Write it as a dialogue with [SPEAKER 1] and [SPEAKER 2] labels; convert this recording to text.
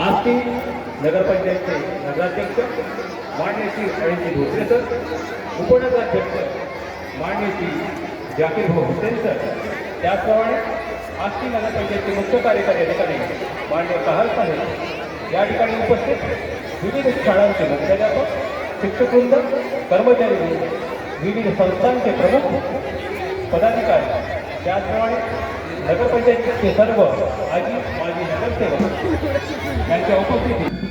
[SPEAKER 1] आज नगरपंचायतचे नगराध्यक्ष मान्य श्री अळीजी भोसले सर उपनगराध्यक्ष मान्य श्री जाकीर भाऊ हुसेन सर. त्याचप्रमाणे आष्टी नगरपंचायतचे मुख्य कार्यकारी अधिकारी मान्य कहाल साहेब. या ठिकाणी उपस्थित विविध शाळांचे मुख्याध्यापक शिक्षकवृंद कर्मचारी विविध संस्थांचे प्रमुख पदाधिकारी. त्याचप्रमाणे नगरपंचायतीचे सर्व आजी माजी 这来交换